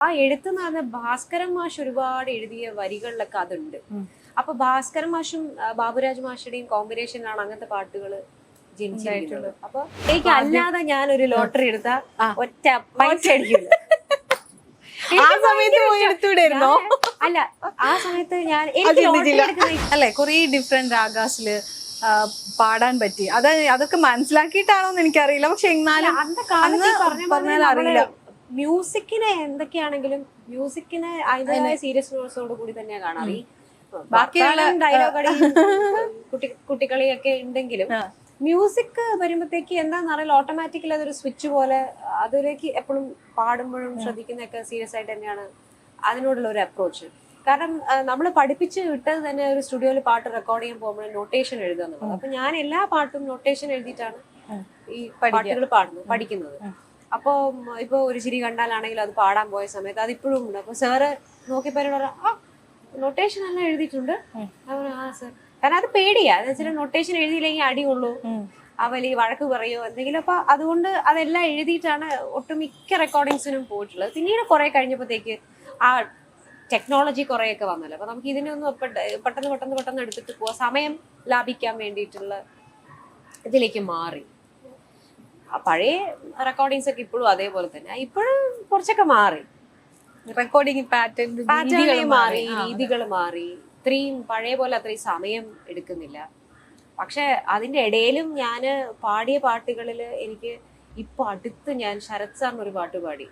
ആ എഴുത്തെന്ന് പറഞ്ഞ ഭാസ്കരൻ മാഷ് ഒരുപാട് എഴുതിയ വരികളിലൊക്കെ അതുണ്ട്. അപ്പൊ ഭാസ്കരൻ മാഷും ബാബുരാജ് മാഷുടെയും കോമ്പിനേഷനിലാണ് അങ്ങനത്തെ പാട്ടുകൾ ജനിച്ചിട്ടുള്ളത് അപ്പൊ എനിക്ക് അല്ലാതെ ഞാൻ ഒരു ലോട്ടറി എടുത്ത ഒറ്റ പൈസ അടിക്കില്ല ആ സമയത്ത് പോയി എടുത്തുവിടായിരുന്നോ? അല്ല ആ സമയത്ത് ഞാൻ അല്ലെ കുറെ ഡിഫറെന്റ് ആകാശിൽ പാടാൻ പറ്റി. അത് അതൊക്കെ മനസ്സിലാക്കിയിട്ടാണോന്ന് എനിക്കറിയില്ല. പക്ഷെ എന്നാലും അന്ന് പറഞ്ഞാൽ അറിയില്ല. മ്യൂസിക്കിനെ എന്തൊക്കെയാണെങ്കിലും മ്യൂസിക്കിനെ അതിന്റെതായ സീരിയസ്നെസ്സോട് കൂടി തന്നെയാണ് കാണാറ് ഈ ബാക്കിയുള്ള, ഡയലോഗ് കുട്ടി കുട്ടികളിയൊക്കെ ഉണ്ടെങ്കിലും മ്യൂസിക് വരുമ്പോഴത്തേക്ക് എന്താണെന്നറിയില്ല ഓട്ടോമാറ്റിക്കലി അതൊരു സ്വിച്ച് പോലെ അതിലേക്ക് എപ്പോഴും പാടുമ്പോഴും ശ്രദ്ധിക്കുന്നതൊക്കെ സീരിയസ് ആയിട്ട് തന്നെയാണ് അതിനോടുള്ള ഒരു അപ്രോച്ച് കാരണം നമ്മൾ പഠിപ്പിച്ച് വിട്ടത് തന്നെ ഒരു സ്റ്റുഡിയോയിൽ പാട്ട് റെക്കോർഡ് ചെയ്യാൻ പോകുമ്പോൾ നൊട്ടേഷൻ എഴുതുക എന്നുള്ളത്. അപ്പൊ ഞാൻ എല്ലാ പാട്ടും നൊട്ടേഷൻ എഴുതിയിട്ടാണ് ഈ പാട്ടുകൾ പാടുന്നത് പഠിക്കുന്നത്. അപ്പോൾ ഇപ്പൊ ഒരു ചിരി കണ്ടാലാണെങ്കിലും അത് പാടാൻ പോയ സമയത്ത് അത് ഇപ്പോഴും ഉണ്ട്. അപ്പൊ സാറ് നോക്കിയപ്പോ ആ നൊട്ടേഷൻ എല്ലാം എഴുതിയിട്ടുണ്ട്. ആ സർ കാരണം അത് പേടിയാ. എന്നുവെച്ചാൽ നൊട്ടേഷൻ എഴുതിയില്ലെങ്കിൽ അടിയുള്ളൂ അവൽ അവലി വഴക്ക് പറയോ എന്തെങ്കിലും. അപ്പൊ അതുകൊണ്ട് അതെല്ലാം എഴുതിയിട്ടാണ് ഒട്ടുമിക്ക റെക്കോർഡിങ്സിനും പോയിട്ടുള്ളത്. പിന്നീട് കുറെ കഴിഞ്ഞപ്പോഴത്തേക്ക് ആ ടെക്നോളജി കുറെയൊക്കെ വന്നല്ലോ. അപ്പൊ നമുക്ക് ഇതിനൊന്നും പെട്ട- പെട്ടെന്ന് പെട്ടെന്ന് പെട്ടെന്ന് എടുത്തിട്ട് പോവാ. സമയം ലാഭിക്കാൻ വേണ്ടിയിട്ടുള്ള ഇതിലേക്ക് മാറി. പഴയ റെക്കോർഡിങ്സ് ഒക്കെ ഇപ്പോഴും അതേപോലെ തന്നെ. ഇപ്പോഴും കുറച്ചൊക്കെ മാറി. റെക്കോർഡിംഗ് പാറ്റേൺ പാറ്റേൺ മാറി. രീതികൾ മാറി. ഇത്രയും പഴയ പോലെ അത്രയും സമയം എടുക്കുന്നില്ല. പക്ഷെ അതിന്റെ ഇടയിലും ഞാൻ പാടിയ പാട്ടുകളിൽ എനിക്ക് ഇപ്പൊ അടുത്ത് ഞാൻ ശരത് സാറിന് ഒരു പാട്ട് പാടി.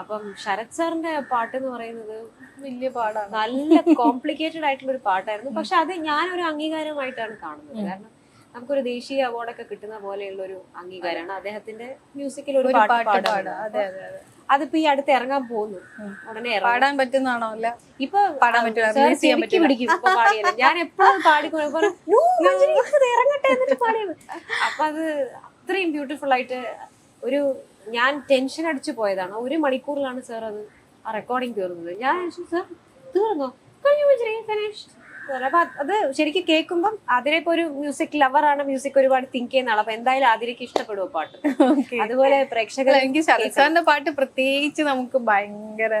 അപ്പം ശരത് സാറിന്റെ പാട്ട് എന്ന് പറയുന്നത് വലിയ പാടാണ്. നല്ല കോംപ്ലിക്കേറ്റഡ് ആയിട്ടുള്ള ഒരു പാട്ടായിരുന്നു. പക്ഷെ അത് ഞാനൊരു അംഗീകാരമായിട്ടാണ് കാണുന്നത്. കാരണം നമുക്കൊരു ദേശീയ അവാർഡൊക്കെ കിട്ടുന്ന പോലെയുള്ള ഒരു അംഗീകാരമാണ്. അദ്ദേഹത്തിന്റെ മ്യൂസിക്കിൽ ഒരു പാട്ട് പാട്ട് അതെ അതെ അതെ. അതിപ്പോ ഈ അടുത്ത് ഇറങ്ങാൻ പോകുന്നു. ഉടനെ പാടാൻ പറ്റുന്നതാണോ അല്ല? ഇപ്പൊ പാടാൻ പറ്റില്ല, ഞാൻ എപ്പോഴും പാടിക്കോട്ടെ "നോ, ഇത് ഇറങ്ങട്ടെ എന്നിട്ട് പാടിയത്. അപ്പൊ അത് അത്രയും ബ്യൂട്ടിഫുൾ ആയിട്ട് ഒരു ഞാൻ ടെൻഷൻ അടിച്ചു പോയതാണ്. ഒരു മണിക്കൂറിലാണ് സാർ അത് ആ റെക്കോർഡിങ് തീർന്നത്. ഞാൻ സാർ തീർന്നോ? കഴിഞ്ഞു മഞ്ജരി ഫിനിഷ് അപ്പൊ അത് ശരിക്കും കേൾക്കുമ്പം ഇപ്പൊ ഒരു മ്യൂസിക് ലവർ ആണ് മ്യൂസിക് ഒരുപാട് തിങ്ക് ചെയ്യുന്ന അപ്പൊ എന്തായാലും അതിലേക്ക് ഇഷ്ടപ്പെടുമോ പാട്ട്. അതുപോലെ പ്രേക്ഷകർ എനിക്ക് ശരത് പാട്ട് പ്രത്യേകിച്ച് നമുക്ക് ഭയങ്കര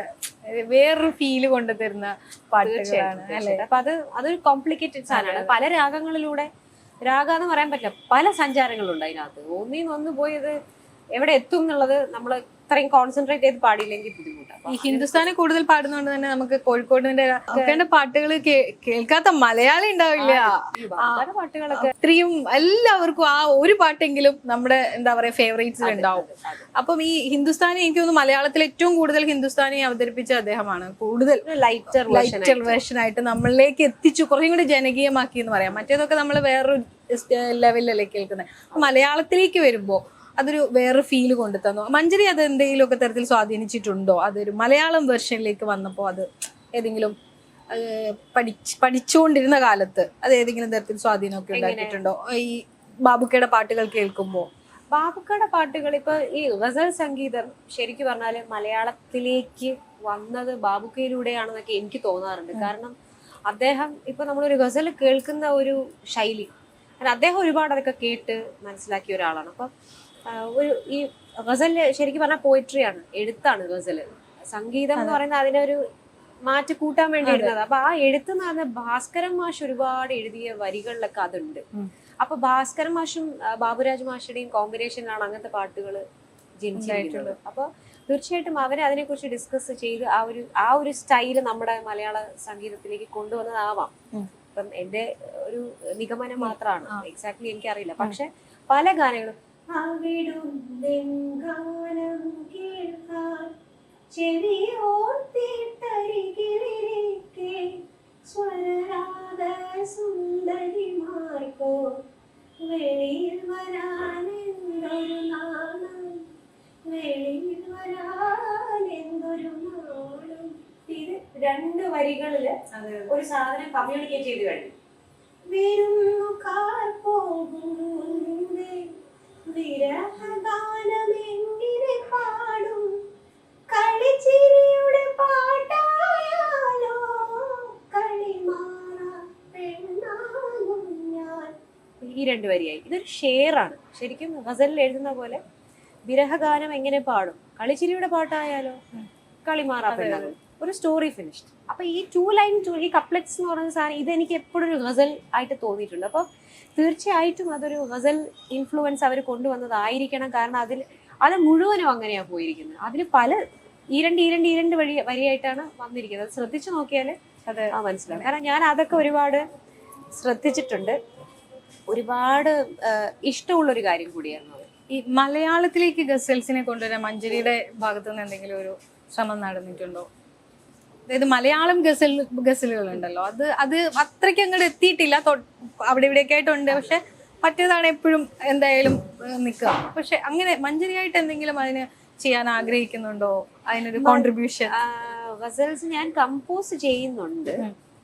വേറൊരു ഫീൽ പാട്ടുകളാണ് തീർച്ചയായിട്ടും അല്ലെ? തീർച്ചയായിട്ടും. അപ്പൊ അത് അതൊരു കോംപ്ലിക്കേറ്റഡ് സാധനമാണ്. പല രാഗങ്ങളിലൂടെ രാഗ എന്ന് പറയാൻ പറ്റില്ല പല സഞ്ചാരങ്ങളുണ്ട് അതിനകത്ത്. ഒന്നിന്ന് ഒന്ന് പോയി അത് എവിടെ എത്തും എന്നുള്ളത് നമ്മൾ ഇത്രയും കോൺസെൻട്രേറ്റ് ചെയ്ത് പാടിയില്ലെങ്കിൽ ബുദ്ധിമുട്ടാണ് ഈ ഹിന്ദുസ്ഥാനി കൂടുതൽ പാടുന്നതുകൊണ്ട് തന്നെ നമുക്ക് കോഴിക്കോടിന്റെ ഒക്കെ പാട്ടുകൾ കേൾക്കാത്ത മലയാളി ഉണ്ടാവില്ല. പാട്ടുകളൊക്കെ ഇത്രയും എല്ലാവർക്കും ആ ഒരു പാട്ടെങ്കിലും നമ്മുടെ എന്താ പറയാ ഫേവറേറ്റ്സിൽ ഉണ്ടാവും. അപ്പം ഈ ഹിന്ദുസ്ഥാനി എനിക്ക് തോന്നുന്നു മലയാളത്തിൽ ഏറ്റവും കൂടുതൽ ഹിന്ദുസ്ഥാനി അവതരിപ്പിച്ച അദ്ദേഹമാണ്. കൂടുതൽ ലൈറ്റർ ലൈറ്റർ വേർഷൻ ആയിട്ട്. നമ്മളിലേക്ക് എത്തിച്ചു കുറച്ചും കൂടി ജനകീയമാക്കി എന്ന് പറയാം. മറ്റേതൊക്കെ നമ്മൾ വേറൊരു ലെവലിലല്ലേ കേൾക്കുന്നത് മലയാളത്തിലേക്ക് വരുമ്പോ അതൊരു വേറെ ഫീൽ കൊണ്ടു തന്നു മഞ്ജരി അത് എന്തെങ്കിലും ഒക്കെ തരത്തിൽ സ്വാധീനിച്ചിട്ടുണ്ടോ? അതൊരു മലയാളം വെർഷനിലേക്ക് വന്നപ്പോൾ അത് ഏതെങ്കിലും പഠിച്ച് പഠിച്ചുകൊണ്ടിരുന്ന കാലത്ത് അത് ഏതെങ്കിലും തരത്തിൽ സ്വാധീനമൊക്കെ ഉണ്ടാക്കിയിട്ടുണ്ടോ? ഈ ബാബുക്കയുടെ പാട്ടുകൾ കേൾക്കുമ്പോൾ ബാബുക്കയുടെ പാട്ടുകൾ ഇപ്പൊ ഈ ഗസൽ സംഗീതം ശരിക്കും പറഞ്ഞാൽ മലയാളത്തിലേക്ക് വന്നത് ബാബുക്കയിലൂടെയാണെന്നൊക്കെ എനിക്ക് തോന്നാറുണ്ട്. കാരണം അദ്ദേഹം ഇപ്പൊ നമ്മളൊരു ഗസൽ കേൾക്കുന്ന ഒരു ശൈലി. കാരണം അദ്ദേഹം ഒരുപാട് അതൊക്കെ കേട്ട് മനസ്സിലാക്കിയ ഒരാളാണ്. അപ്പൊ ഒരു ഈ ഗസൽ ശരിക്കും പറഞ്ഞാൽ പോയിട്രിയാണ് എഴുത്താണ് ഗസൽ. സംഗീതം എന്ന് പറയുന്നത് അതിനെ ഒരു മാറ്റി കൂട്ടാൻ വേണ്ടി എഴുതുന്നത് അപ്പൊ ആ എഴുത്ത് എന്ന് പറഞ്ഞാൽ ഭാസ്കരൻ മാഷ് ഒരുപാട് എഴുതിയ വരികളിലൊക്കെ അതുണ്ട്. അപ്പൊ ഭാസ്കരൻ മാഷും ബാബുരാജ് മാഷുടെയും കോമ്പിനേഷനിലാണ് അങ്ങനത്തെ പാട്ടുകൾ ജനിച്ചിട്ടുള്ളത് അപ്പൊ തീർച്ചയായിട്ടും അവരെ അതിനെക്കുറിച്ച് ഡിസ്കസ് ചെയ്ത് ആ ഒരു ആ ഒരു സ്റ്റൈൽ നമ്മുടെ മലയാള സംഗീതത്തിലേക്ക് കൊണ്ടുവന്നതാവാം. ഇപ്പം എന്റെ ഒരു നിഗമനം മാത്രമാണ്. എക്സാക്ട്ലി എനിക്കറിയില്ല. പക്ഷെ പല ഗാനങ്ങളും അവിടുന്നെങ്കാനം കേൾക്കാൻ ചെവിയോർത്തിട്ടരികിലിരിക്കെ സ്വരരാഗ സുന്ദരിമാർക്കോ വെളിയിൽ വരാൻ എന്തൊരു നാണം വെളിയിൽ ഇത് രണ്ട് വരികളിൽ ഒരു സാധനം കമ്മ്യൂണിക്കേറ്റ് ചെയ്ത് കഴിഞ്ഞു. ഷെയറാണ്. ശരിക്കും ഗസലിൽ എഴുതുന്ന പോലെ വിരഹഗാനം എങ്ങനെ പാടും? കളിച്ചിരിയുടെ പാട്ടായാലോ? കളി മാറാ പെണ്ണാകും ഒരു സ്റ്റോറി ഫിനിഷ്ഡ് അപ്പൊ ഈ ടു ലൈൻ ടു ഈ കപ്ലെറ്റ്സ് എന്ന് പറയുന്ന സാധനം ഇത് എനിക്ക് എപ്പോഴും ഒരു ഗസൽ ആയിട്ട് തോന്നിയിട്ടുണ്ട്. അപ്പോൾ തീർച്ചയായിട്ടും അതൊരു ഗസൽ ഇൻഫ്ലുവൻസ് അവർ കൊണ്ടുവന്നതായിരിക്കണം. കാരണം അതിൽ അത് മുഴുവനും അങ്ങനെയാണ് പോയിരിക്കുന്നത്. അതിന് പല ഈരണ്ട് ഈരണ്ട് ഈരണ്ട് വഴി വരിയായിട്ടാണ് വന്നിരിക്കുന്നത്. അത് ശ്രദ്ധിച്ചു നോക്കിയാൽ അത്. മനസ്സിലാവും. കാരണം ഞാൻ അതൊക്കെ ഒരുപാട് ശ്രദ്ധിച്ചിട്ടുണ്ട്. ഒരുപാട് ഇഷ്ടമുള്ള ഇഷ്ടമുള്ളൊരു കാര്യം കൂടിയായിരുന്നു ഈ മലയാളത്തിലേക്ക് ഗസൽസിനെ കൊണ്ടുവരാൻ മഞ്ജരിയുടെ ഭാഗത്തു നിന്ന് എന്തെങ്കിലും ഒരു ശ്രമം നടന്നിട്ടുണ്ടോ? അതായത് മലയാളം ഗസൽ ഗസലുകൾ ഉണ്ടല്ലോ അത് അത് അത്രയ്ക്ക് അങ്ങോട്ട് എത്തിയിട്ടില്ല. അവിടെ ഇവിടെയൊക്കെ ആയിട്ടുണ്ട്. പക്ഷെ മറ്റേതാണ് എപ്പോഴും എന്തായാലും നിൽക്കുക. പക്ഷെ അങ്ങനെ മഞ്ജരിയായിട്ട് എന്തെങ്കിലും അതിന് ചെയ്യാൻ ആഗ്രഹിക്കുന്നുണ്ടോ? അതിനൊരു കോൺട്രിബ്യൂഷൻ ഗസൽസ് ഞാൻ കമ്പോസ് ചെയ്യുന്നുണ്ട്.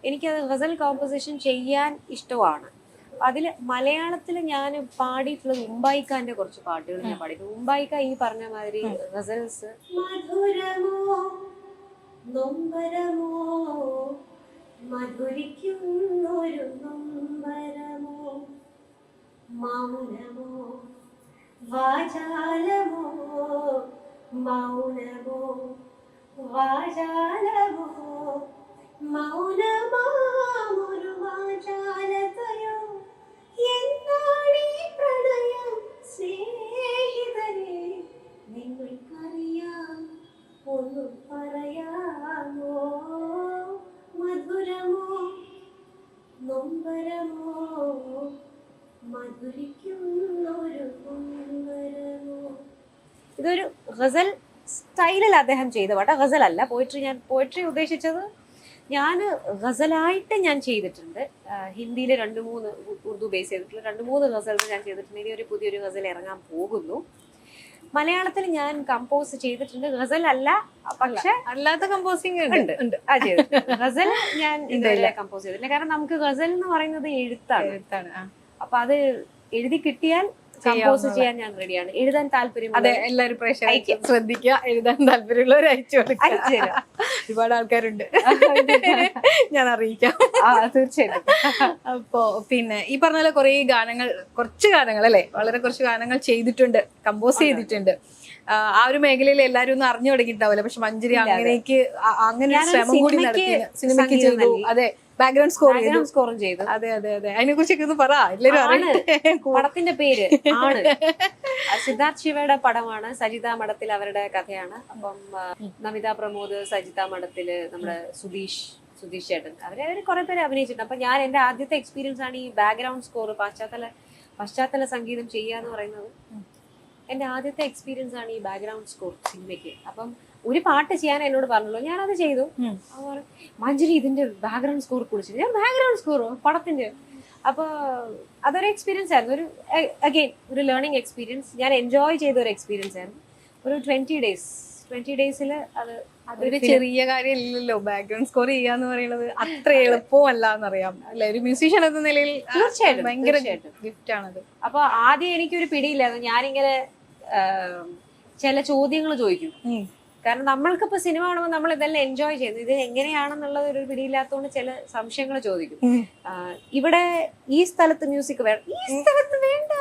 എനിക്കത് ഗസൽ കോമ്പോസിഷൻ ചെയ്യാൻ ഇഷ്ടമാണ്. അതിൽ മലയാളത്തിൽ ഞാൻ പാടിയിട്ടുള്ളത് ഉമ്പായിക്കാന്റെ കുറച്ച് പാട്ടുകൾ ഞാൻ പാടിയിട്ടുണ്ട് ഉമ്പായിക്ക ഈ പറഞ്ഞ മാതിരി ഗസൽസ്. മൗനമോ? വാചാലമോ? മൗനമോ സ്റ്റൈലിൽ അദ്ദേഹം ചെയ്ത പാട്ട്. ഗസൽ അല്ല പോയിട്രി ഞാൻ പോയിട്രി ഉദ്ദേശിച്ചത് ഞാൻ ഗസലായിട്ട് ഞാൻ ചെയ്തിട്ടുണ്ട്. ഹിന്ദിയിൽ രണ്ട് മൂന്ന് ഉറുദു ബേസ് ചെയ്തിട്ടുള്ള രണ്ട് മൂന്ന് ഗസലുകൾ ഞാൻ ചെയ്തിട്ടുണ്ട്. ഇനി ഒരു പുതിയൊരു ഗസൽ ഇറങ്ങാൻ പോകുന്നു. മലയാളത്തിൽ ഞാൻ കമ്പോസ് ചെയ്തിട്ടുണ്ട്. ഗസൽ അല്ല പക്ഷെ അല്ലാത്ത കമ്പോസിംഗ് ഉണ്ട്. ഗസൽ ഞാൻ ഇതുവരെ കമ്പോസ് ചെയ്തിട്ടില്ല. കാരണം നമുക്ക് ഗസൽ എന്ന് പറയുന്നത് എഴുത്താണ്. എഴുത്താണ്. അപ്പൊ അത് എഴുതി കിട്ടിയാൽ കമ്പോസ് ചെയ്യാൻ ഞാൻ റെഡിയാണ് എഴുതാൻ താല്പര്യം അതെ എല്ലാവരും പ്രേക്ഷകർ ശ്രദ്ധിക്കുക. എഴുതാൻ താല്പര്യമുള്ളവർ അയച്ചു കൊടുക്കുക. ഒരുപാട് ആൾക്കാരുണ്ട്. ഞാൻ അറിയിക്കാം. തീർച്ചയായിട്ടും. അപ്പോ പിന്നെ ഈ പറഞ്ഞ പോലെ കുറെ ഗാനങ്ങൾ കുറച്ച് ഗാനങ്ങൾ അല്ലെ? വളരെ കുറച്ച് ഗാനങ്ങൾ ചെയ്തിട്ടുണ്ട്. കമ്പോസ് ചെയ്തിട്ടുണ്ട്. ആ, ഒരു മേഖലയിൽ എല്ലാരും ഒന്ന് അറിഞ്ഞു തുടങ്ങിയിട്ടുണ്ടാവില്ല? പക്ഷെ മഞ്ജരി അങ്ങനെയൊക്കെ അങ്ങനെ ഒരു ശ്രമം കൂടി നടത്തി സിനിമയ്ക്ക് ചെയ്തു. അതെ. ബാക്ക്ഗ്രൗണ്ട് സ്കോർ ബാക്ക്ഗ്രൗണ്ട് സ്കോറും ചെയ്തു. അതെ അതെ അതെ. അതിനെ കുറിച്ചൊക്കെ ഒന്ന് പറ. എല്ലാരും അറിയട്ടെ. പടത്തിന്റെ പേര് ആണ്. സിദ്ധാർത്ഥ് ശിവയുടെ പടമാണ്. സജിത മഠത്തിൽ അവരുടെ കഥയാണ്. അപ്പം നമിത പ്രമോദ് സജിത മഠത്തിൽ നമ്മുടെ സുധീഷ് സുധീഷ് ചേട്ടൻ. അവരെ അവർ കുറെ പേര് അഭിനയിച്ചിട്ടുണ്ട്. അപ്പൊ ഞാൻ എന്റെ ആദ്യത്തെ എക്സ്പീരിയൻസ് ആണ് ഈ ബാക്ക്ഗ്രൗണ്ട് സ്കോർ പാശ്ചാത്തല പശ്ചാത്തല സംഗീതം ചെയ്യാന്ന് പറയുന്നത്. എന്റെ ആദ്യത്തെ എക്സ്പീരിയൻസ് ആണ് ഈ ബാക്ക്ഗ്രൗണ്ട് സ്കോർ സിനിമയ്ക്ക്. അപ്പം ഒരു പാട്ട് ചെയ്യാൻ എന്നോട് പറഞ്ഞല്ലോ. ഞാനത് ചെയ്തു. മഞ്ജുരി ഇതിന്റെ ബാക്ക്ഗ്രൗണ്ട് സ്കോർ കുളിച്ചു ഞാൻ ബാക്ക്ഗ്രൗണ്ട് സ്കോർ പടത്തിന്റെ. അപ്പൊ അതൊരു എക്സ്പീരിയൻസ് ആയിരുന്നു. ഒരു അഗെയിൻ ഒരു ലേണിംഗ് എക്സ്പീരിയൻസ് ഞാൻ എൻജോയ് ചെയ്ത ഒരു എക്സ്പീരിയൻസ് ആയിരുന്നു. ഒരു ട്വന്റി ഡേയ്സ് ട്വന്റി ഡേയ്സിൽ അത് അതൊരു ചെറിയ കാര്യമില്ലല്ലോ. ബാക്ക്ഗ്രൗണ്ട് സ്കോർ ചെയ്യാന്ന് പറയുന്നത് അത്ര എളുപ്പമല്ല എന്നറിയാം അല്ലെ? ഒരു മ്യൂസീഷ്യൻ എന്ന നിലയിൽ തീർച്ചയായിട്ടും, ഭയങ്കര. ഗിഫ്റ്റ് ആണത്. അപ്പൊ ആദ്യം എനിക്കൊരു പിടിയില്ലായിരുന്നു. ഞാനിങ്ങനെ ചില ചോദ്യങ്ങൾ ചോദിക്കും. കാരണം നമ്മൾക്കിപ്പോ സിനിമ കാണുമ്പോൾ നമ്മൾ ഇതെല്ലാം എൻജോയ് ചെയ്യുന്നു ഇത് എങ്ങനെയാണെന്നുള്ളത് ഒരു പിടിയില്ലാത്തതുകൊണ്ട് ചില സംശയങ്ങൾ ചോദിക്കും. ഇവിടെ ഈ സ്ഥലത്ത് മ്യൂസിക് വേണം. ഈ സ്ഥലത്ത് വേണ്ട.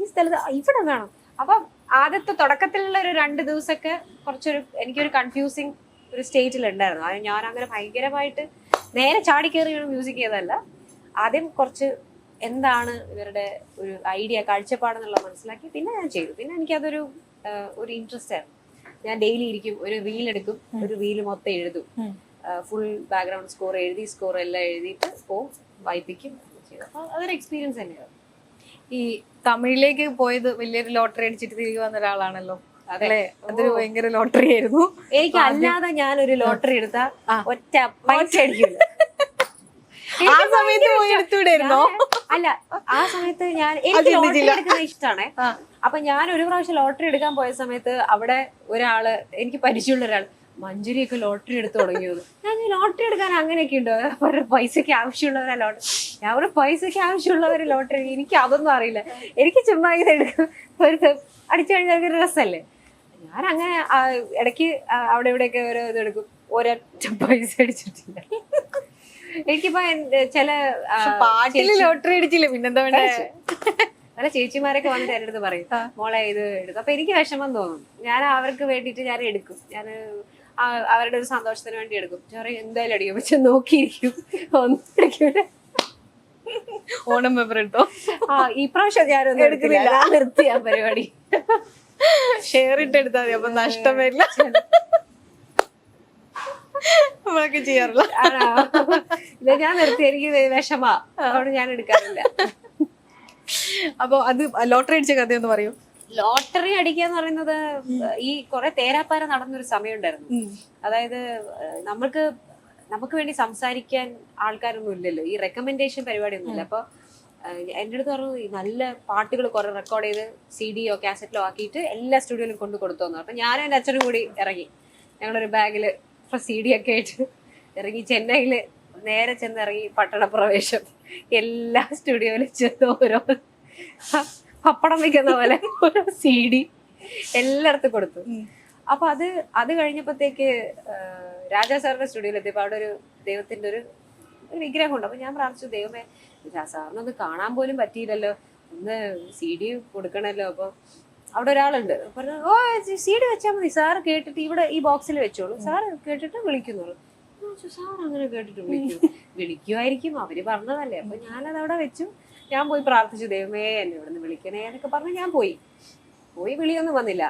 ഈ സ്ഥലത്ത് ഇവിടെ വേണം. അപ്പം ആദ്യത്തെ തുടക്കത്തിലുള്ള ഒരു രണ്ട് ദിവസമൊക്കെ കുറച്ചൊരു എനിക്കൊരു കൺഫ്യൂസിങ് ഒരു സ്റ്റേറ്റിൽ ഉണ്ടായിരുന്നു അത് ഞാൻ അങ്ങനെ ഭയങ്കരമായിട്ട് നേരെ ചാടി കയറി മ്യൂസിക് ചെയ്തതല്ല. ആദ്യം കുറച്ച് എന്താണ് ഇവരുടെ ഒരു ഐഡിയ കാഴ്ചപ്പാടെന്നുള്ള മനസ്സിലാക്കി. പിന്നെ ഞാൻ ചെയ്തു. പിന്നെ എനിക്കതൊരു ഒരു ഇൻട്രസ്റ്റ് ആയിരുന്നു. ഞാൻ ഡെയിലി ഇരിക്കും ഒരു റീൽ എടുക്കും ഒരു റീൽ മൊത്തം എഴുതും. ഫുൾ ബാക്ക്ഗ്രൗണ്ട് സ്കോർ എഴുതി സ്കോർ എല്ലാം എഴുതിയിട്ട് പോവും വായിപ്പിക്കും. അതൊരു എക്സ്പീരിയൻസ് തന്നെയാണ്. ഈ തമിഴിലേക്ക് പോയത് വലിയൊരു ലോട്ടറി അടിച്ചിട്ട് തിരികെ വന്ന ഒരാളാണല്ലോ. അതെ. അല്ലേ? അതൊരു ഭയങ്കര ലോട്ടറി ആയിരുന്നു. എനിക്ക് അല്ലാതെ ഞാൻ ഒരു ലോട്ടറി എടുത്ത ഒറ്റ പൈസ അടിക്കില്ല. ആ സമയത്ത് പോയി എടുത്തുവിടായിരുന്നോ? അല്ല ആ സമയത്ത് ഞാൻ എനിക്ക് ലോട്ടറി. എടുക്കുന്ന ഇഷ്ടമാണ്. അപ്പൊ ഞാൻ ഒരു പ്രാവശ്യം ലോട്ടറി എടുക്കാൻ പോയ സമയത്ത് അവിടെ ഒരാൾ എനിക്ക് പരിചയമുള്ള ഒരാൾ മഞ്ജുരിയൊക്കെ ലോട്ടറി എടുത്തു തുടങ്ങിയത് ഞാൻ ലോട്ടറി എടുക്കാൻ അങ്ങനെയൊക്കെ ഉണ്ടോ? അവരുടെ പൈസക്ക് ആവശ്യമുള്ളവരാ ലോട്ടറി. ഞാൻ ഒരു പൈസക്ക് ആവശ്യമുള്ളവര് ലോട്ടറി എനിക്ക് അതൊന്നും അറിയില്ല. എനിക്ക് ചുമ്മാ ഇത് എടുക്കും. ഒരു അടിച്ചു കഴിഞ്ഞാൽ ഒരു രസമല്ലേ ഞാൻ അങ്ങനെ ഇടയ്ക്ക് അവിടെ ഇവിടെയൊക്കെ ഓരോ ഇത് എടുക്കും. ഒരൊറ്റ പൈസ അടിച്ചിട്ടില്ല. എനിക്കിപ്പോ ചില പാട്ടിൽ ലോട്ടറി അടിച്ചില്ല. പിന്നെന്താ വേണ്ടേ? പല ചേച്ചിമാരൊക്കെ വന്നിട്ട് എന്റെ അടുത്ത് പറയും. മോളെ ഇത് എടുക്കും അപ്പൊ എനിക്ക് വിഷമം തോന്നും. ഞാൻ അവർക്ക് വേണ്ടിയിട്ട് ഞാൻ എടുക്കും. ഞാൻ അവരുടെ ഒരു സന്തോഷത്തിന് വേണ്ടി എടുക്കും. ചെറിയ എന്തായാലും അടിക്കും പക്ഷെ നോക്കിയിരിക്കും. ഒന്നും അടിക്കൂല ഓണം പേപ്പർ ആ ഈ പ്രാവശ്യം ഞാനൊന്നും എടുക്കുന്നില്ല. നിർത്തി ആ പരിപാടി. ഷെയർ ഇട്ട് എടുത്താൽ മതി. അപ്പൊ നഷ്ടം വരില്ല. നമ്മളൊക്കെ ചെയ്യാറില്ല? ഞാൻ നിർത്തി. എനിക്ക് വിഷമാ. അതുകൊണ്ട് ഞാൻ എടുക്കാറില്ല. അപ്പൊ അത് ലോട്ടറി അടിച്ച കഥയൊന്ന് പറയൂ. ലോട്ടറി അടിക്കുക എന്ന് പറയുന്നത് ഈ കുറെ തേരാപ്പാര നടന്നൊരു സമയം ഉണ്ടായിരുന്നു അതായത് നമ്മൾക്ക് നമുക്ക് വേണ്ടി സംസാരിക്കാൻ ആൾക്കാരൊന്നും ഇല്ലല്ലോ. ഈ റെക്കമെൻഡേഷൻ പരിപാടിയൊന്നുമില്ല അപ്പൊ എന്റെ എന്റെ അടുത്ത് പറഞ്ഞു ഈ നല്ല പാട്ടുകൾ കുറെ റെക്കോർഡ് ചെയ്ത് സി ഡിയോ കാസറ്റിലോ ആക്കിയിട്ട് എല്ലാ സ്റ്റുഡിയോയിലും കൊണ്ട് കൊടുത്തു തന്നു അപ്പൊ ഞാനും എന്റെ അച്ഛനും കൂടി ഇറങ്ങി. ഞങ്ങളൊരു ബാഗിൽ സി ഡി ഒക്കെ ആയിട്ട് ഇറങ്ങി ചെന്നൈയിൽ നേരെ ചെന്നിറങ്ങി പട്ടണ പ്രവേശം എല്ലാ സ്റ്റുഡിയോയിലും ചെന്ന് ഓരോ പപ്പടം വെക്കുന്ന പോലെ ഓരോ സി ഡി എല്ലായിടത്തും കൊടുത്തു. അപ്പൊ അത് അത് കഴിഞ്ഞപ്പോഴത്തേക്ക് രാജാ സാറിന്റെ സ്റ്റുഡിയോയിൽ എത്തിയപ്പോ അവിടെ ഒരു ദൈവത്തിന്റെ ഒരു ഒരു വിഗ്രഹം ഉണ്ട്. അപ്പൊ ഞാൻ പ്രാർത്ഥിച്ചു ദൈവമേ സാറിനൊന്ന് കാണാൻ പോലും പറ്റിയില്ലല്ലോ. ഒന്ന് സി ഡി കൊടുക്കണല്ലോ. അപ്പൊ അവിടെ ഒരാളുണ്ട്. പറഞ്ഞു ഓ സി ഡി വെച്ചാൽ മതി. സാർ കേട്ടിട്ട് ഇവിടെ ഈ ബോക്സിൽ വെച്ചോളൂ. സാർ കേട്ടിട്ട് സാർ അങ്ങനെ കേട്ടിട്ട് വിളിക്കും. വിളിക്കുമായിരിക്കും അവർ പറഞ്ഞതല്ലേ. അപ്പൊ ഞാനത് അവിടെ വെച്ചു. ഞാൻ പോയി പ്രാർത്ഥിച്ചു ദൈവമേ എന്നെ ഇവിടെ നിന്ന് വിളിക്കണേ എന്നൊക്കെ പറഞ്ഞ് ഞാൻ പോയി. പോയി വിളിയൊന്നും വന്നില്ല.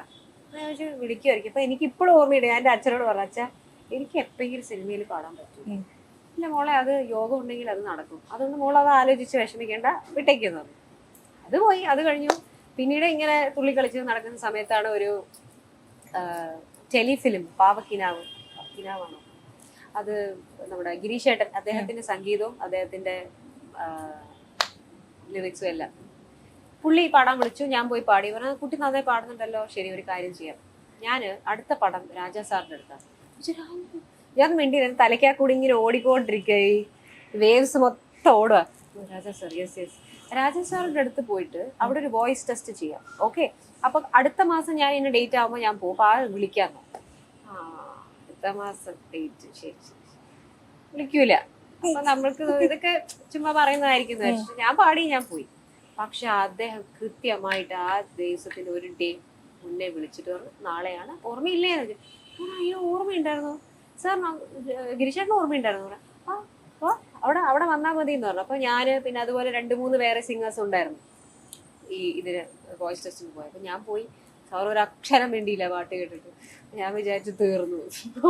ചോദിച്ചു വിളിക്കുമായിരിക്കും അപ്പൊ എനിക്ക് ഇപ്പോഴും ഓർമ്മയുണ്ട് ഞാൻ എന്റെ അച്ഛനോട് പറഞ്ഞു അച്ഛാ എനിക്ക് എപ്പോഴെങ്കിലും സിനിമയിൽ പാടാൻ പറ്റും. ഇല്ല മോളെ അത് യോഗം ഉണ്ടെങ്കിൽ അത് നടക്കും. അതുകൊണ്ട് മോളെ അത് ആലോചിച്ച് വിഷമിക്കേണ്ട വിട്ടേക്കുന്നു അത് പോയി അത് കഴിഞ്ഞു. പിന്നീട് ഇങ്ങനെ തുള്ളി കളിച്ച് നടക്കുന്ന സമയത്താണ് ഒരു ടെലിഫിലിം പാവക്കിനാവ് കിനാവാണോ അത് നമ്മുടെ ഗിരീഷേട്ടൻ അദ്ദേഹത്തിന്റെ സംഗീതവും അദ്ദേഹത്തിന്റെ ലിറിക്സും എല്ലാം. പുള്ളി പാടാൻ വിളിച്ചു ഞാൻ പോയി പാടി. പറഞ്ഞു കുട്ടി നന്നായി പാടുന്നുണ്ടല്ലോ ശരി ഒരു കാര്യം ചെയ്യാം. ഞാൻ അടുത്ത പടം രാജാ സാറിന്റെ അടുത്താണ്. ഞാൻ വേണ്ടി തലയ്ക്കാ കൂടി ഇങ്ങനെ ഓടിക്കൊണ്ടിരിക്കുക വേവ്സ് മൊത്തം ഓടുക Raja sir yes yes Raja സാറിന്റെ അടുത്ത് പോയിട്ട് അവിടെ ഒരു വോയിസ് ടെസ്റ്റ് ചെയ്യാം. ഓക്കെ അപ്പൊ അടുത്ത മാസം ഞാൻ ഇന്ന ഡേറ്റ് ആകുമ്പോൾ ഞാൻ പോകും ആ വിളിക്കാം ആ അടുത്ത മാസം ഡേറ്റ് ശരി വിളിക്കൂല. അപ്പൊ നമ്മൾക്ക് ഇതൊക്കെ ചുമ്മാ പറയുന്നതായിരിക്കും. ഞാൻ പാടി ഞാൻ പോയി. പക്ഷെ അദ്ദേഹം കൃത്യമായിട്ട് ആ ദിവസത്തിന് ഒരു ഡേ മുന്നേ വിളിച്ചിട്ട് പറഞ്ഞു നാളെയാണ് ഓർമ്മയില്ലേ. അയ്യോ ഓർമ്മയുണ്ടായിരുന്നു? സാർ ഗിരിശേട്ടന് ഓർമ്മയുണ്ടായിരുന്നു. അപ്പോൾ ആ അപ്പൊ അവിടെ അവിടെ വന്നാൽ മതി എന്ന് പറഞ്ഞു. അപ്പോൾ ഞാൻ പിന്നെ അതുപോലെ രണ്ട് മൂന്ന് വേറെ സിംഗേഴ്സ് ഉണ്ടായിരുന്നു. ഈ ഇതിന് വോയിസ് ടെസ്റ്റിന് പോയി അപ്പൊ ഞാൻ പോയി. സാർ ഒരു അക്ഷരം വേണ്ടിയില്ല പാട്ട് കേട്ടിട്ട്. ഞാൻ വിചാരിച്ചു തീർന്നു.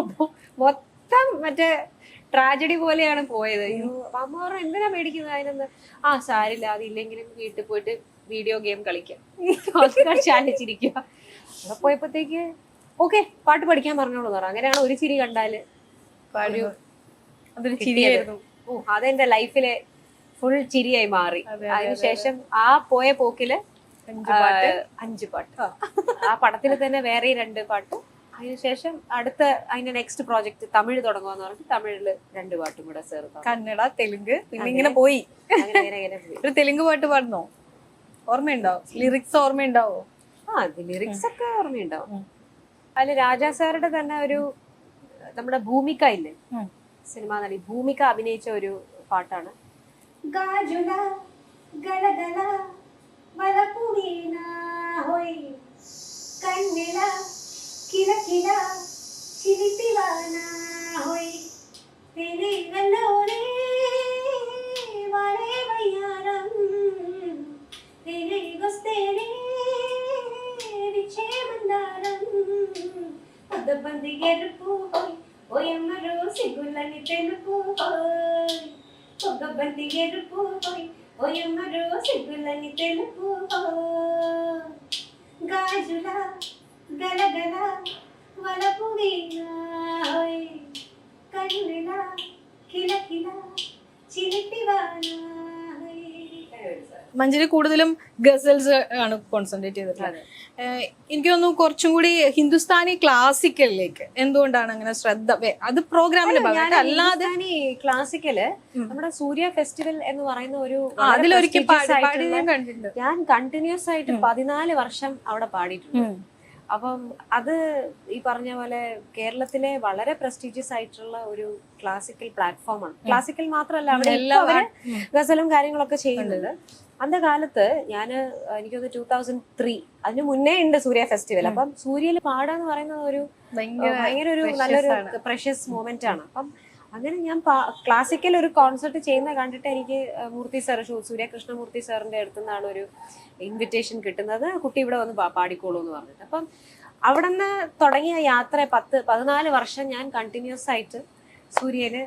അപ്പോ മൊത്തം മറ്റേ ട്രാജഡി പോലെയാണ് പോയത്. അമ്മ പറഞ്ഞു എന്തിനാ മേടിക്കുന്നത് അതിനൊന്ന് ആ സാരില്ല അതില്ലെങ്കിലും വീട്ടിൽ പോയിട്ട് വീഡിയോ ഗെയിം കളിക്കാം. അത് ചാലിച്ചിരിക്കുക അവിടെ പോയപ്പോഴത്തേക്ക് ഓക്കെ പാട്ട് പഠിക്കാൻ പറഞ്ഞോളൂ പറഞ്ഞു. അങ്ങനെയാണ് ഒരു ചിരി കണ്ടാൽ അതൊരു ചിരിയായിരുന്നു. ഓ അതെന്റെ ലൈഫിലെ ഫുൾ ചിരിയായി മാറി. അതെ, അതെ, അതിനുശേഷം ആ പോയ പോക്കിൽ അഞ്ച് പാട്ട്. ആ, പടത്തിൽ തന്നെ വേറെ രണ്ട് പാട്ട്. അതിനുശേഷം അടുത്ത അതിന്റെ നെക്സ്റ്റ് പ്രോജക്റ്റ് തമിഴ് തുടങ്ങുമെന്ന് പറഞ്ഞിട്ട് തമിഴിൽ രണ്ട് പാട്ടും കൂടെ ചേർക്കാം. കന്നഡ തെലുങ്ക് പിന്നെ ഇങ്ങനെ പോയി. അങ്ങനെ അങ്ങനെ അങ്ങനെ പോയി. ഒരു തെലുങ്ക് പാട്ട് പാടുന്നോ? ഓർമ്മയുണ്ടോ? ലിറിക്സ് ഓർമ്മയുണ്ടാവോ? ആ ലിറിക്സ് ഒക്കെ ഓർമ്മയുണ്ടാവും. അല്ല അതിൽ രാജാ സാറുടെ തന്നെ ഒരു നമ്മുടെ ഭൂമിക ഇല്ലേ? സിനിമ സിനിമാ നടി ഭൂമിക അഭിനയിച്ച ഒരു പാട്ടാണ്. ഗാജുല ഗലഗല వలపువేనా? హొయ్. కన్నెల కిలకిల చిలిపివానా? హొయ్. వెలిగలోనే వారే వయ్యారం. వెలిగొస్తేనే విచే మందారం పొద్దుబంది ఎరుపు హొయ్. ఓయమ్మ రోజు గుళ్ళని తెలుపు హొయ్. పొగ్గబంది ఎరుపు హొయ్. ఓయమ్మరు సిగ్గులని తెలుపు గాజుల గలగల వలపు వీణ కన్నుల కిలకిల చిలిపివాన മഞ്ജരി കൂടുതലും ഗസൽസ് ആണ് കോൺസെൻട്രേറ്റ് ചെയ്തിട്ടുള്ളത്. എനിക്ക് തോന്നുന്നു കുറച്ചും കൂടി ഹിന്ദുസ്ഥാനി ക്ലാസിക്കലിലേക്ക് എന്തുകൊണ്ടാണ് അങ്ങനെ ശ്രദ്ധ അത് പ്രോഗ്രാമിന്റെ ഭാഗമായിട്ട് അല്ലാതെ ക്ലാസിക്കൽ നമ്മുടെ സൂര്യ ഫെസ്റ്റിവൽ എന്ന് പറയുന്ന ഒരു അതിലൊരിക്കലും അതിലൊരിക്കൽ ഞാൻ കണ്ടിന്യൂസ് ആയിട്ട് പതിനാല് വർഷം അവിടെ പാടിയിട്ടുണ്ട്. അപ്പം അത് ഈ പറഞ്ഞ പോലെ കേരളത്തിലെ വളരെ പ്രസ്റ്റീജിയസ് ആയിട്ടുള്ള ഒരു ക്ലാസിക്കൽ പ്ലാറ്റ്ഫോമാണ് ക്ലാസിക്കൽ മാത്രമല്ല അവിടെ എല്ലാവരും അവർ ഗസലും കാര്യങ്ങളൊക്കെ ചെയ്യുന്നുണ്ട്. അന്ന കാലത്ത് ഞാൻ എനിക്കൊന്ന് ടൂ തൗസൻഡ് ത്രീ അതിന് മുന്നേ ഉണ്ട് സൂര്യ ഫെസ്റ്റിവൽ അപ്പം സൂര്യയിൽ പാടാന്ന് പറയുന്നത് ഒരു ഭയങ്കര ഒരു നല്ലൊരു. പ്രഷ്യസ് മൂമെന്റ് ആണ്. അപ്പം അങ്ങനെ ഞാൻ ക്ലാസിക്കൽ ഒരു കോൺസെർട്ട് ചെയ്യുന്ന കണ്ടിട്ട് എനിക്ക് മൂർത്തി സാർ സൂര്യകൃഷ്ണമൂർത്തി സാറിന്റെ അടുത്തു നിന്നാണ് ഒരു ഇൻവിറ്റേഷൻ കിട്ടുന്നത്. കുട്ടി ഇവിടെ വന്ന് പാടിക്കോളൂ എന്ന് പറഞ്ഞിട്ട്. അപ്പം അവിടെ നിന്ന് തുടങ്ങിയ യാത്ര പത്ത് പതിനാല് വർഷം ഞാൻ കണ്ടിന്യൂസ് ആയിട്ട് സൂര്യന്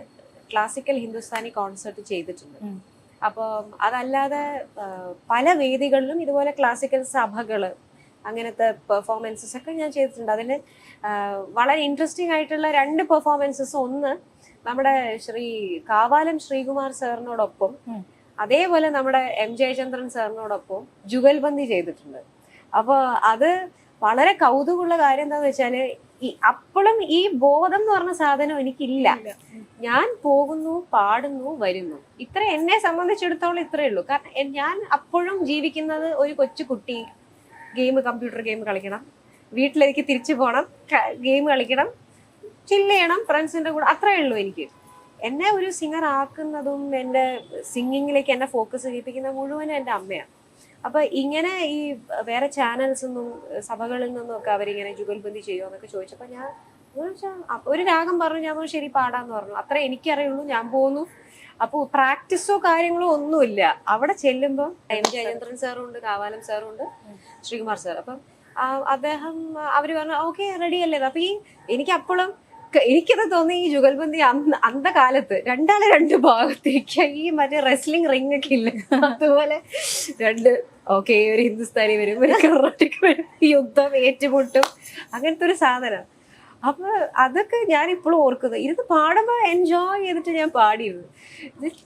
ക്ലാസിക്കൽ ഹിന്ദുസ്ഥാനി കോൺസെർട്ട് ചെയ്തിട്ടുണ്ട്. അപ്പോൾ അപ്പം അതല്ലാതെ പല വേദികളിലും ഇതുപോലെ ക്ലാസിക്കൽ സഭകൾ അങ്ങനത്തെ പെർഫോമൻസസ് ഒക്കെ ഞാൻ ചെയ്തിട്ടുണ്ട്. അതിൽ വളരെ ഇൻട്രസ്റ്റിംഗ് ആയിട്ടുള്ള രണ്ട് പെർഫോമൻസസ് ഒന്ന് നമ്മുടെ ശ്രീ കാവാലൻ ശ്രീകുമാർ സാറിനോടൊപ്പം അതേപോലെ നമ്മുടെ എം ജയചന്ദ്രൻ സാറിനോടൊപ്പം ജുഗൽബന്ദി ചെയ്തിട്ടുണ്ട്. അപ്പോൾ അത് വളരെ കൗതുകമുള്ള കാര്യം എന്താന്ന് വെച്ചാൽ ഈ അപ്പോഴും ഈ ബോധം എന്ന് പറഞ്ഞ സാധനം എനിക്കില്ല. ഞാൻ പോകുന്നു പാടുന്നു വരുന്നു. ഇത്ര എന്നെ സംബന്ധിച്ചിടത്തോളം ഇത്രയേ ഉള്ളൂ. കാരണം ഞാൻ അപ്പോഴും ജീവിക്കുന്നത് ഒരു കൊച്ചു കുട്ടി ഗെയിം കമ്പ്യൂട്ടർ ഗെയിം കളിക്കണം. വീട്ടിലേക്ക് തിരിച്ചു പോകണം ഗെയിം കളിക്കണം. ചില്ല് ചെയ്യണം ഫ്രണ്ട്സിന്റെ കൂടെ. അത്രയേ ഉള്ളൂ എനിക്ക്. എന്നെ ഒരു സിംഗർ ആക്കുന്നതും എന്റെ സിംഗിങ്ങിലേക്ക് എന്നെ ഫോക്കസ് ചെയ്യിപ്പിക്കുന്ന മുഴുവനും എന്റെ അമ്മയാണ്. അപ്പൊ ഇങ്ങനെ ഈ വേറെ ചാനൽസ് നിന്നും സഭകളിൽ നിന്നും ഒക്കെ അവരിങ്ങനെ ജുഗൽബന്ദി ചെയ്യുമോ എന്നൊക്കെ ചോദിച്ചപ്പോൾ ഞാൻ ഒരു രാഗം പറഞ്ഞു ഞാൻ ശരി പാടാന്ന് പറഞ്ഞു. അത്ര എനിക്കറിയുള്ളൂ ഞാൻ പോന്നു. അപ്പോൾ പ്രാക്ടീസോ കാര്യങ്ങളോ ഒന്നുമില്ല. അവിടെ ചെല്ലുമ്പോൾ എം ജയചന്ദ്രൻ സാറും ഉണ്ട് കാവാലം സാറും ഉണ്ട് ശ്രീകുമാർ സാർ. അപ്പം അദ്ദേഹം അവർ പറഞ്ഞു ഓക്കെ റെഡി അല്ലേ? അപ്പൊ ഈ എനിക്ക് അപ്പോഴും എനിക്കത് തോന്നി ഈ ജുഗൽബന്ദി അന്ന് കാലത്ത് രണ്ടാളെ രണ്ട് ഭാഗത്തേക്ക് ഈ മറ്റേ റെസ്ലിംഗ് റിംഗ് ഒക്കെ ഇല്ല? അതുപോലെ രണ്ട് ഓക്കെ ഒരു ഹിന്ദുസ്ഥാനി വരും ഒരു കർണാട്ടിക് വരും യുദ്ധം ഏറ്റുമുട്ടും അങ്ങനത്തെ ഒരു സാധനം. അപ്പൊ അതൊക്കെ ഞാൻ ഇപ്പോഴും ഓർക്കുന്നത് ഇരുന്ന് പാടുമ്പോൾ എൻജോയ് ചെയ്തിട്ട് ഞാൻ പാടിയത്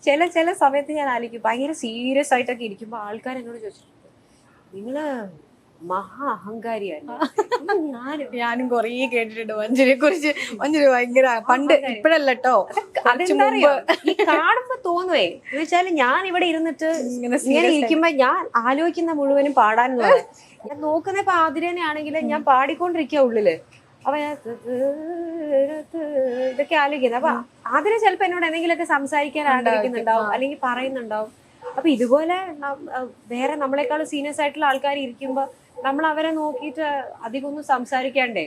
ചില ചില സമയത്ത് ഞാൻ ആലോചിക്കും. ഭയങ്കര സീരിയസ് ആയിട്ടൊക്കെ ഇരിക്കുമ്പോൾ ആൾക്കാർ എന്നോട് ചോദിച്ചിട്ടുണ്ട് നിങ്ങൾ മഹാ അഹങ്കാരിയാണ് ഞാനും കൊറേ കേട്ടിട്ടുണ്ട് മഞ്ജുനെ കുറിച്ച് മഞ്ജുനെ ഭയങ്കര പണ്ട് ഇപ്പഴല്ല കേട്ടോ കാണുമ്പോ തോന്നുവേ. വെച്ചാൽ ഞാൻ ഇവിടെ ഇരുന്നിട്ട് ഇങ്ങനെ ഇരിക്കുമ്പോ ഞാൻ ആലോചിക്കുന്ന മുഴുവനും പാടാനുള്ള ഞാൻ നോക്കുന്ന ഇപ്പൊ ആതിരനെ ആണെങ്കിൽ ഞാൻ പാടിക്കൊണ്ടിരിക്കുക ഉള്ളിൽ. അപ്പൊ ഞാൻ ഇതൊക്കെ ആലോചിക്കുന്നത് അപ്പൊ ആതിര ചിലപ്പോ എന്നോട് എന്തെങ്കിലുമൊക്കെ സംസാരിക്കാൻ ആഗ്രഹിക്കുന്നുണ്ടാവും അല്ലെങ്കിൽ പറയുന്നുണ്ടാവും. അപ്പൊ ഇതുപോലെ വേറെ നമ്മളെക്കാളും സീനിയേഴ്സ് ആയിട്ടുള്ള ആൾക്കാർ ഇരിക്കുമ്പോ നമ്മൾ അവരെ നോക്കിയിട്ട് അധികം ഒന്നും സംസാരിക്കാണ്ടേ.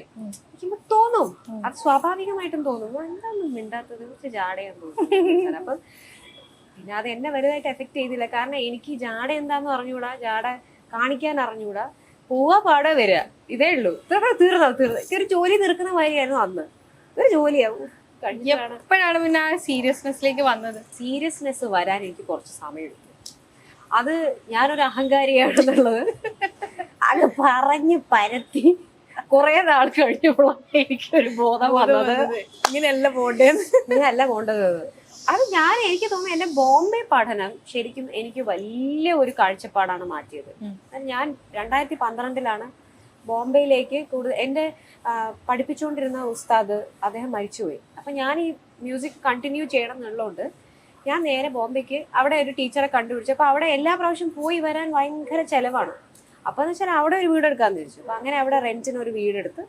തോന്നും. അത് സ്വാഭാവികമായിട്ടും തോന്നും. എന്താണെന്നും എന്താണ് മിണ്ടാത്തത്? കുറച്ച് ജാടയെന്ന് തോന്നും. അപ്പൊ പിന്നെ അത് എന്നെ വലുതായിട്ട് എഫക്ട് ചെയ്തില്ല. കാരണം എനിക്ക് ജാട എന്താന്ന് അറിഞ്ഞൂടാ ജാട കാണിക്കാൻ അറിഞ്ഞൂടാ പോവാ പാടെ വരിക ഇതേ ഉള്ളൂ. തീർന്നോ തീർന്നോ തീർന്നു. ഒരു ജോലി തീർക്കുന്ന മാതിരിയായിരുന്നു അന്ന്. ഒരു ജോലിയാവും എപ്പോഴാണ് പിന്നെ ആ സീരിയസ്നെസ്സിലേക്ക് വന്നത്? സീരിയസ്നെസ് വരാൻ എനിക്ക് കുറച്ച് സമയം എടുത്തു അത് ഞാനൊരു അഹങ്കാരിയാണെന്നുള്ളത്. അത് പറഞ്ഞ് പരത്തി കുറെ നാൾ കഴിഞ്ഞപ്പോഴാണ് എനിക്കൊരു ബോധം വന്നത്. ഇങ്ങനെയല്ല പോണ്ടേ ഇങ്ങനെയല്ല പോണ്ടത്. അത്. അത് ഞാൻ എനിക്ക് തോന്നുന്നു എന്റെ ബോംബെ പഠനം ശരിക്കും എനിക്ക് വലിയ ഒരു കാഴ്ചപ്പാടാണ് മാറ്റിയത്. ഞാൻ രണ്ടായിരത്തി പന്ത്രണ്ടിലാണ് ബോംബെയിലേക്ക് കൂടുതൽ എന്റെ പഠിപ്പിച്ചുകൊണ്ടിരുന്ന ഉസ്താദ് അദ്ദേഹം മരിച്ചുപോയി. അപ്പം ഞാൻ ഈ മ്യൂസിക് കണ്ടിന്യൂ ചെയ്യണം എന്നുള്ളതുകൊണ്ട് ഞാൻ നേരെ ബോംബെക്ക് അവിടെ ഒരു ടീച്ചറെ കണ്ടുപിടിച്ചു. അപ്പോൾ അവിടെ എല്ലാ പ്രാവശ്യം പോയി വരാൻ ഭയങ്കര ചിലവാണ്. അപ്പോൾ എന്ന് വെച്ചാൽ അവിടെ ഒരു വീടെടുക്കാമെന്ന് ചോദിച്ചു അപ്പോൾ അങ്ങനെ അവിടെ റെന്റിന് ഒരു വീടെടുത്ത്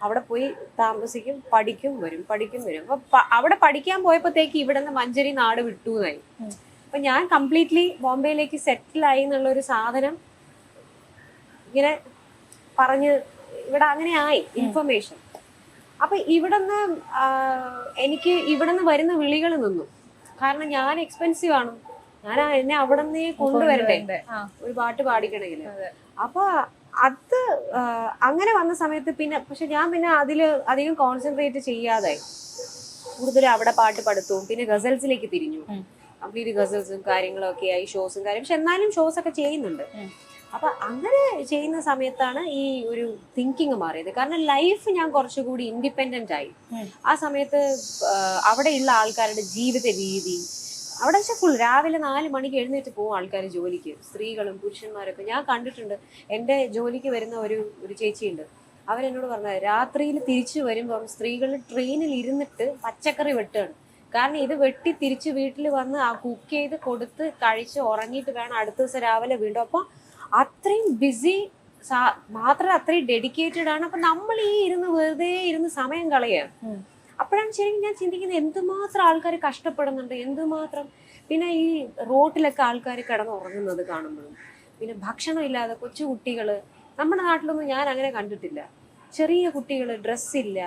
അവിടെ പോയി താമസിക്കും പഠിക്കും വരും പഠിക്കും വരും. അപ്പൊ അവിടെ പഠിക്കാൻ പോയപ്പോഴത്തേക്ക് ഇവിടെ നിന്ന് മഞ്ചേരി നാട് വിട്ടു എന്നായി. ഉം. അപ്പൊ ഞാൻ കംപ്ലീറ്റ്ലി ബോംബെയിലേക്ക് സെറ്റിൽ ആയി എന്നുള്ള ഒരു സാധനം ഇങ്ങനെ പറഞ്ഞ് ഇവിടെ അങ്ങനെ ആയി ഇൻഫർമേഷൻ അപ്പൊ ഇവിടുന്ന് എനിക്ക് ഇവിടുന്ന് വരുന്ന വിളികൾ നിന്നു. കാരണം ഞാൻ എക്സ്പെൻസീവ് ആണ്. ഞാൻ എന്നെ അവിടെ നിന്നേ കൊണ്ടുവരണ്ടേ? ഒരു പാട്ട് പാടിക്കണമെങ്കിൽ. അപ്പൊ അത് അങ്ങനെ വന്ന സമയത്ത് പിന്നെ പക്ഷെ ഞാൻ പിന്നെ അതിൽ അധികം കോൺസെൻട്രേറ്റ് ചെയ്യാതെ കൂടുതൽ അവിടെ പാട്ട് പഠിത്തവും പിന്നെ ഗസൽസിലേക്ക് തിരിഞ്ഞു. കംപ്ലീറ്റ് ഗസൽസും കാര്യങ്ങളും ഒക്കെ ആയി ഷോസും കാര്യം പക്ഷെ എന്നാലും ഷോസ് ഒക്കെ ചെയ്യുന്നുണ്ട്. അപ്പൊ അങ്ങനെ ചെയ്യുന്ന സമയത്താണ് ഈ ഒരു തിങ്കിങ് മാറിയത്. കാരണം ലൈഫ് ഞാൻ കുറച്ചുകൂടി ഇൻഡിപെൻഡന്റ് ആയി. ആ സമയത്ത് അവിടെയുള്ള ആൾക്കാരുടെ ജീവിത രീതി അവിടെ വെച്ചാൽ ഫുൾ രാവിലെ നാല് മണിക്ക് എഴുന്നേറ്റ് പോകും ആൾക്കാർ ജോലിക്ക്. സ്ത്രീകളും പുരുഷന്മാരൊക്കെ. ഞാൻ കണ്ടിട്ടുണ്ട്. എന്റെ ജോലിക്ക് വരുന്ന ഒരു ഒരു ചേച്ചിയുണ്ട്. അവരെന്നോട് പറഞ്ഞത് രാത്രിയിൽ തിരിച്ചു വരുമ്പം സ്ത്രീകൾ ട്രെയിനിൽ ഇരുന്നിട്ട് പച്ചക്കറി വെട്ടുകയാണ് കാരണം ഇത് വെട്ടി തിരിച്ച് വീട്ടിൽ വന്ന് ആ കുക്ക് ചെയ്ത് കൊടുത്ത് കഴിച്ച് ഉറങ്ങിയിട്ട് വേണം അടുത്ത ദിവസം രാവിലെ വീണ്ടും. അപ്പം അത്രയും ബിസി മാത്രം അത്രയും ഡെഡിക്കേറ്റഡ് ആണ്. അപ്പൊ നമ്മൾ ഈ ഇരുന്ന് വെറുതെ ഇരുന്ന് സമയം കളയുക. അപ്പോഴാണ് ശരിക്കും ഞാൻ ചിന്തിക്കുന്നത് എന്തുമാത്രം ആൾക്കാർ കഷ്ടപ്പെടുന്നുണ്ട് എന്തുമാത്രം പിന്നെ ഈ റോട്ടിലൊക്കെ ആൾക്കാർ കിടന്നുറങ്ങുന്നത് കാണുമ്പോഴും. പിന്നെ ഭക്ഷണം ഇല്ലാതെ കൊച്ചു കുട്ടികൾ നമ്മുടെ നാട്ടിലൊന്നും ഞാൻ അങ്ങനെ കണ്ടിട്ടില്ല. ചെറിയ കുട്ടികൾ ഡ്രസ്സില്ല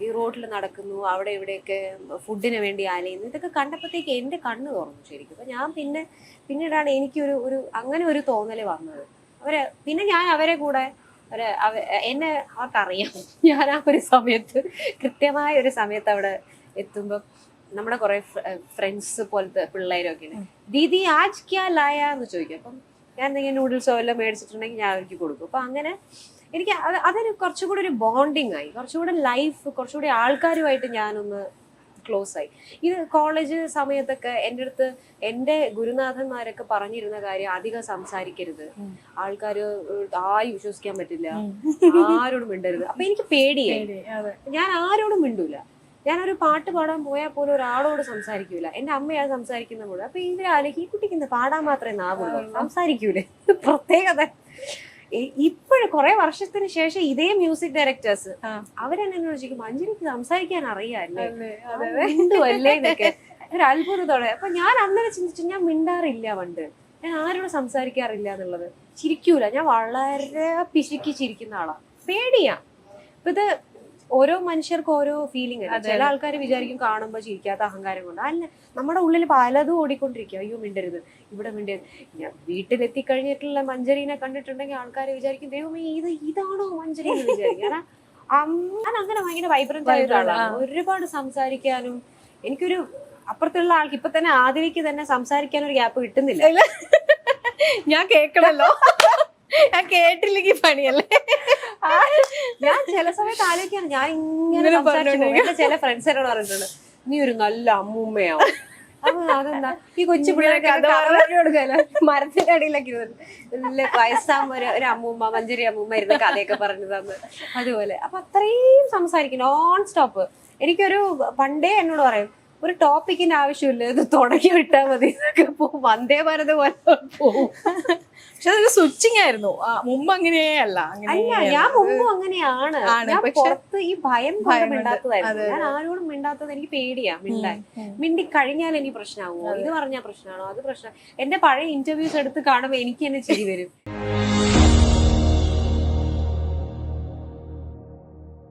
ഈ റോട്ടിൽ നടക്കുന്നു അവിടെ ഇവിടെയൊക്കെ ഫുഡിന് വേണ്ടി ആലയുന്നു ഇതൊക്കെ കണ്ടപ്പോഴത്തേക്ക് എന്റെ കണ്ണ് തുറന്നു ശരിക്കും. അപ്പം ഞാൻ പിന്നെ പിന്നീടാണ് എനിക്കൊരു ഒരു അങ്ങനെ ഒരു തോന്നൽ വന്നത്. അവരെ പിന്നെ ഞാൻ അവരെ കൂടെ ഒരു എന്നെ അവർക്കറിയാം ഞാൻ ആ ഒരു സമയത്ത് കൃത്യമായ ഒരു സമയത്ത് അവിടെ എത്തുമ്പോൾ നമ്മുടെ കുറെ ഫ്രണ്ട്സ് പോലത്തെ പിള്ളേരൊക്കെ ദീദി ആജ് ക്യാ ലായ? എന്ന് ചോദിക്കും. അപ്പം ഞാൻ എന്തെങ്കിലും നൂഡിൽസോ എല്ലാം മേടിച്ചിട്ടുണ്ടെങ്കിൽ ഞാൻ അവർക്ക് കൊടുക്കും. അപ്പം അങ്ങനെ എനിക്ക് അത് അതൊരു കുറച്ചുകൂടി ഒരു ബോണ്ടിങ് ആയി. കുറച്ചുകൂടി ലൈഫ് കുറച്ചുകൂടി ആൾക്കാരുമായിട്ട് ഞാനൊന്ന് ക്ലോസ് ആയി ഇത് കോളേജ് സമയത്തൊക്കെ എന്റെ അടുത്ത് എന്റെ ഗുരുനാഥന്മാരൊക്കെ പറഞ്ഞിരുന്ന കാര്യം അധികം സംസാരിക്കരുത്. ആൾക്കാർ ആരും വിശ്വസിക്കാൻ പറ്റില്ല. ആരോടും മിണ്ടരുത്. അപ്പൊ എനിക്ക് പേടിയായി. ഞാൻ ആരോടും മിണ്ടൂല. ഞാനൊരു പാട്ട് പാടാൻ പോയാൽ പോലും ഒരാളോട് സംസാരിക്കൂല. എന്റെ അമ്മയാണ് സംസാരിക്കുന്ന കൂടെ അപ്പൊ ഇവരാലേക്ക് ഈ കുട്ടിക്ക് ഇന്ന് പാടാൻ മാത്രമേ നാവുള്ളൂ. സംസാരിക്കൂലേ. പ്രത്യേകത. ഇപ്പോഴും കുറെ വർഷത്തിന് ശേഷം ഇതേ മ്യൂസിക് ഡയറക്ടേഴ്സ്. അവരെന്നെ എന്നോട് ചോദിക്കും മഞ്ജുരിക്ക് സംസാരിക്കാൻ അറിയാല്ലേ? എന്നൊക്കെ. ഒരു അത്ഭുതത്തോടെ. അപ്പൊ ഞാൻ അന്നേരം ചിന്തിച്ചു ഞാൻ മിണ്ടാറില്ല പണ്ട്. ഞാൻ ആരോട് സംസാരിക്കാറില്ല എന്നുള്ളത്. ചിരിക്കൂല. ഞാൻ വളരെ പിശുക്കി ചിരിക്കുന്ന ആളാ. പേടിയാ. ഇപ്പൊ ഇത് ഓരോ മനുഷ്യർക്കും ഓരോ ഫീലിംഗ് ആണ് ചില ആൾക്കാർ വിചാരിക്കും കാണുമ്പോൾ ചിരിക്കാത്ത അഹങ്കാരം കൊണ്ട്. അല്ല നമ്മുടെ ഉള്ളിൽ പലതും ഓടിക്കൊണ്ടിരിക്കും. അയ്യോ മിണ്ടരുത്. ഇവിടെ മിണ്ടരുത്. ഞാൻ വീട്ടിലെത്തി കഴിഞ്ഞിട്ടുള്ള മഞ്ചരീനെ കണ്ടിട്ടുണ്ടെങ്കിൽ ആൾക്കാർ വിചാരിക്കും ദൈവമേ ഇത് ഇതാണോ മഞ്ചരി എന്ന് വിചാരിക്കും. കാരണം അം- ഞാൻ അങ്ങനെ ഭയങ്കര വൈബ്രന്റ് ആയ ഒരാളാണ്. ഒരുപാട് സംസാരിക്കാനും എനിക്കൊരു അപ്പുറത്തുള്ള ആൾക്ക് ഇപ്പൊ തന്നെ ആദിലേക്ക് തന്നെ സംസാരിക്കാൻ ഒരു ഗ്യാപ്പ് കിട്ടുന്നില്ല ഞാൻ കേക്കണല്ലോ. ഞാൻ കേട്ടില്ലെങ്കിൽ പണിയല്ലേ? ഞാൻ ചില സമയത്ത് ആലോചിക്കാണ് ഞാൻ ഇങ്ങനെ. എന്റെ ചില ഫ്രണ്ട്സ് എന്നോട് പറഞ്ഞിട്ടുണ്ട് നീ ഒരു നല്ല അമ്മൂമ്മയാവും. അതെന്താ? ഈ കൊച്ചു പിള്ളേരൊക്കെ മരത്തിന്റെ അടിയിലൊക്കെ ഇരുന്നിട്ട് വയസ്സാകുമ്പോ ഒരു ഒരു അമ്മൂമ്മ മഞ്ചരി അമ്മൂമ്മ ഇരുന്ന കഥയൊക്കെ പറഞ്ഞു തന്നെ. അതുപോലെ. അപ്പൊ അത്രയും സംസാരിക്കും നോൺ സ്റ്റോപ്പ് എനിക്കൊരു പണ്ടേ എന്നോട് പറയും ഒരു ടോപ്പിക്കിന്റെ ആവശ്യമില്ല. ഇത് തുടങ്ങി വിട്ടാൽ മതി. ഇതൊക്കെ പോവും വന്ദേ ഭാരത് പോലെ പോവും. പക്ഷെ അതൊരു സ്വിച്ചിങ് ആയിരുന്നു. മുമ്പ് അങ്ങനെയേ അല്ല. അല്ല ഞാൻ മുമ്പ് അങ്ങനെയാണ്. ഞാൻ പുറത്ത് ഈ ഭയം ഭയം മിണ്ടാത്തതായിരുന്നു. ഞാൻ ആരോടും മിണ്ടാത്തത് എനിക്ക് പേടിയാ മിണ്ടാൻ. മിണ്ടി കഴിഞ്ഞാൽ എനിക്ക് പ്രശ്നമാകുമോ? ഇത് പറഞ്ഞാൽ പ്രശ്നമാണോ? അത് പ്രശ്നം എന്റെ പഴയ ഇന്റർവ്യൂസ് എടുത്ത് കാണുമ്പോൾ എനിക്ക് തന്നെ ചിരി വരും.